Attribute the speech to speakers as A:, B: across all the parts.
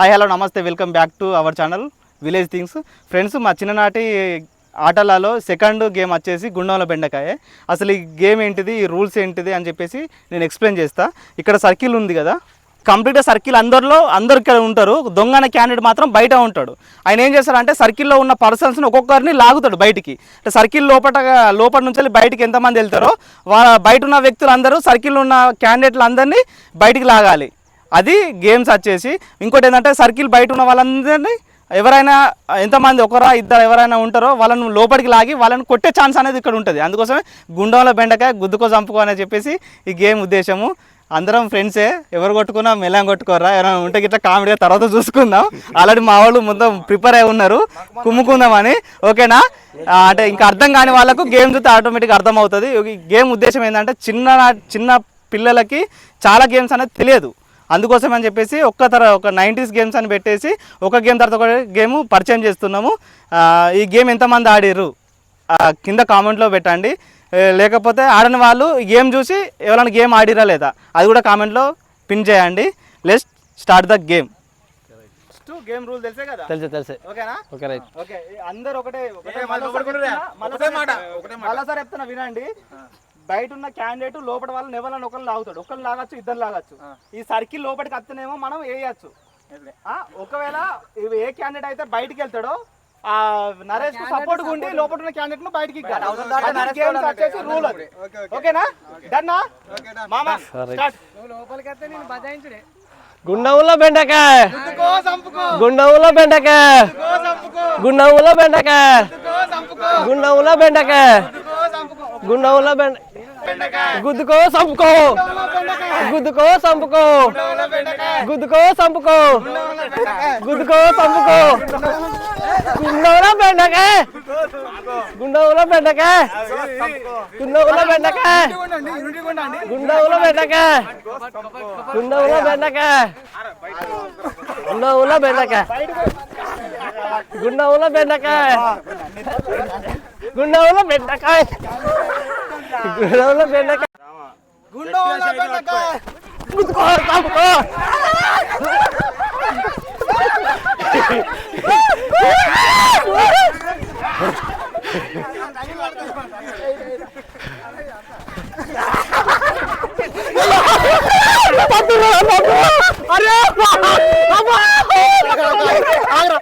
A: Hi hello నమస్తే welcome back to our channel village things friends మా చిన్ననాటి ఆటలలో సెకండ్ గేమ్ వచ్చేసి గుండంలో బెండకాయ. అసలు ఈ గేమ్ ఏంటిది ఈ రూల్స్ ఏంటిది అని చెప్పేసి నేను ఎక్స్ప్లెయిన్ చేస్తా. ఇక్కడ సర్కిల్ ఉంది కదా. కంప్లీట్గా సర్కిల్ అందరిలో అందరు ఇక్కడ ఉంటారు. దొంగ అనే క్యాండిడేట్ మాత్రం బయట ఉంటాడు. ఆయన ఏం చేస్తారంటే సర్కిల్లో ఉన్న పర్సన్స్ని ఒక్కొక్కరిని లాగుతాడు బయటికి. అంటే సర్కిల్ లోపల లోపల నుంచి వెళ్ళి బయటికి ఎంతమంది వెళ్తారో వాళ్ళ బయట ఉన్న వ్యక్తులు అందరూ సర్కిల్లో ఉన్న క్యాండిడేట్లు అందరినీ బయటికి లాగాలి. అది గేమ్స్ వచ్చేసి ఇంకోటి ఏంటంటే సర్కిల్ బయట ఉన్న వాళ్ళందరినీ ఎవరైనా ఎంతమంది ఒకరా ఇద్దరు ఎవరైనా ఉంటారో వాళ్ళని లోపలికి లాగి వాళ్ళని కొట్టే ఛాన్స్ అనేది ఇక్కడ ఉంటుంది. అందుకోసమే గుండంలో బెండకాయ గుద్దుకో చంపుకో అని చెప్పేసి ఈ గేమ్ ఉద్దేశము. అందరం ఫ్రెండ్సే ఎవరు కొట్టుకున్నా మెల్లం కొట్టుకోరా ఎవరైనా ఉంటే గిట్లా కామెడీగా తర్వాత చూసుకుందాం. ఆల్రెడీ మా వాళ్ళు మొత్తం ప్రిపేర్ అయి ఉన్నారు కుమ్ముకుందామని. ఓకేనా? అంటే ఇంకా అర్థం కాని వాళ్ళకు గేమ్ చూస్తే ఆటోమేటిక్గా అర్థం అవుతుంది ఈ గేమ్ ఉద్దేశం ఏంటంటే చిన్న చిన్న పిల్లలకి చాలా గేమ్స్ అనేది తెలియదు. అందుకోసం అని చెప్పేసి ఒక్క తర ఒక నైంటీస్ గేమ్స్ అని పెట్టేసి ఒక గేమ్ తర్వాత ఒక గేమ్ పరిచయం చేస్తున్నాము. ఆ, ఈ గేమ్ ఎంతమంది ఆడిర్రు? కింద కామెంట్లో పెట్టండి. లేకపోతే ఆడని వాళ్ళు గేమ్ చూసి ఎవరైనా గేమ్ ఆడిరా లేదా? అది కూడా కామెంట్లో పిన్ చేయండి. Let's start the game game rule తెలిసే కదా?
B: తెలుసు తెలుసు.
A: ఓకేనా?
B: Okay right.
A: ఓకే అందరు ఒకటే ఒకటే
C: మాట,
A: మళ్ళొకసారి
C: ఒకటే మాట, ఒకటే.
A: మళ్ళొకసారి చెప్తున్నా వినండి. బయట ఉన్న క్యాండిడేట్ లోపల వాళ్ళని ఎవరైనా ఒకరు లాగుతాడు. ఒకరు లాగచ్చు ఇద్దరు లాగచ్చు. ఈ సర్కిల్ లోపలికి వస్తేనేమో మనం వేయచ్చు. ఆ, ఒకవేళ ఇవి ఏ క్యాండిడేట్ అయితే బయటికి వెళ్తాడో ఆ నరేష్ సపోర్ట్ ఉండి లోపల ఉన్న క్యాండిడేట్ను బయటికి వచ్చేసి రూల్ అది. ఓకేనా? డన్నా మామా స్టార్ట్
B: గుండవులో బెండకాయ. గుండవులో బెండకాయ. గుండవులో బెండకాయ. గుండవులో బెండకాయ. గుండవులో బెండ గుద్దుకో సంపుకో. గుద్దుకో సంపుకో. గుద్దుకో సంపుకో. గుద్దుకో సంపుకో. గుండవులో బెండకాయ గుండవులో బెండకాయ గుండవులో బెండకాయ గుండవులో బెండకాయ గుండవులో బెండకాయ గుండవులో బెండకాయ గుండవులో బెండకాయ గుండవులో బెండకాయ గొడవలో బెండకాయ గుండెలో బెండకాయ గుద్దుకో తాముకో అరే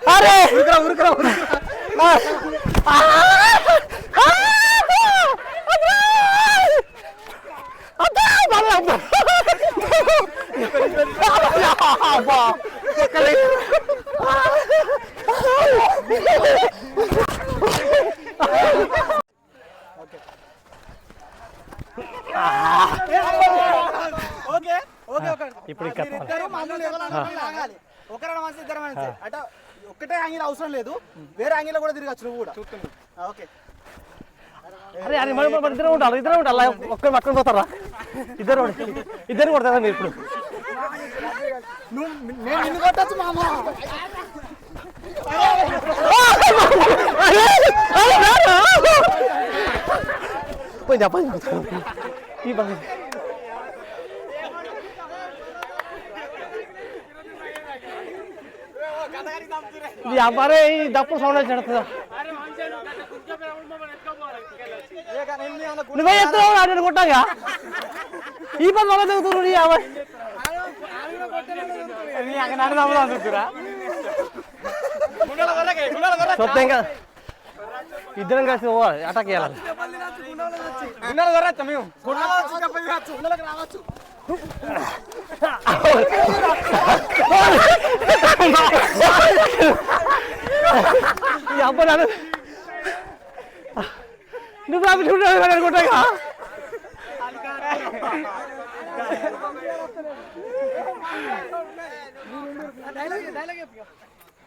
B: అరే
A: ఉరుకురా ఉరుకురా
B: ఇప్పుడు
A: ఒకరు ఒకరైనా ఇద్దరు మంచి అంటే ఒకటే యాంగిల్ అవసరం లేదు వేరే యాంగిల్ కూడా తిరగచ్చు నువ్వు కూడా ఓకే
B: అరే అరే మరి మరి ఇద్దరు ఉంటారు ఇద్దరు ఉంటారు ఒక్కరు పక్కన పోతారా ఇద్దరు ఇద్దరు కొడతారా మీరు ఇప్పుడు?
A: నువ్వు నేను నిన్ను కొట్టచ్చు మామ.
B: 빠지냐 빠지냐 이 방에 వ్యాపారే ఈ దప్పుడు సౌండ్ వచ్చేస్తుందా నువ్వే చెప్తున్నావు అటు కొట్టాగా ఈ పని మనం చదువుతున్నారు చూస్తే ఇంకా ఇద్దరం కలిసి పోవాలి అటాక్ చేయాలి. ఈ అబ్బా నన్ను నువ్వు రాబి అనుకుంటా డైలాగ్
A: డైలాగ్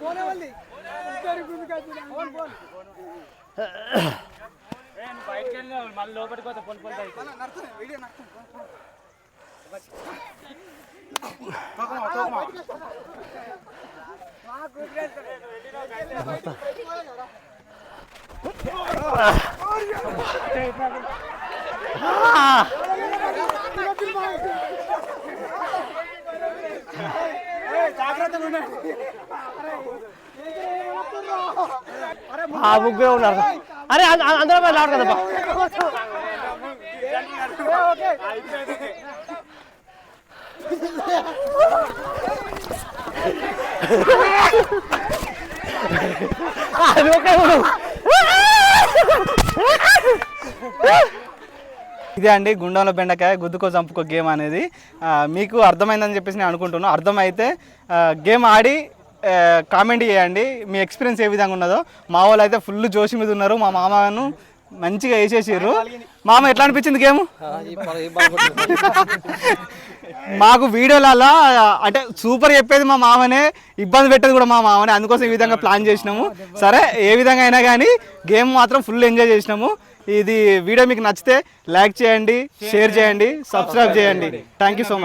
A: వేసుకుంటుంది
B: ఆ ముగ్గురే ఉన్నారు అరే అందరూ లాడు కదా అది ఒకే
A: ఇదే అండి గుండంలో బెండకాయ గుద్దుకో చంపుకో గేమ్ అనేది. మీకు అర్థమైందని చెప్పేసి నేను అనుకుంటున్నాను అర్థమైతే గేమ్ ఆడి కామెంట్ చేయండి. మీ ఎక్స్పీరియన్స్ ఏ విధంగా ఉన్నదో. మా వాళ్ళు అయితే ఫుల్ జోషి మీద ఉన్నారు. మా మామను మంచిగా వేసేసారు మామ ఎట్లా అనిపించింది గేమ్? మాకు వీడియోలలో అంటే సూపర్ చెప్పేది మా మామనే. ఇబ్బంది పెట్టేది కూడా మా మామనే. అందుకోసం ఈ విధంగా ప్లాన్ చేసినాము. సరే ఏ విధంగా అయినా కానీ గేమ్ మాత్రం ఫుల్ ఎంజాయ్ చేసినాము. ఇది వీడియో మీకు నచ్చితే లైక్ చేయండి షేర్ చేయండి సబ్స్క్రైబ్ చేయండి. Thank you so much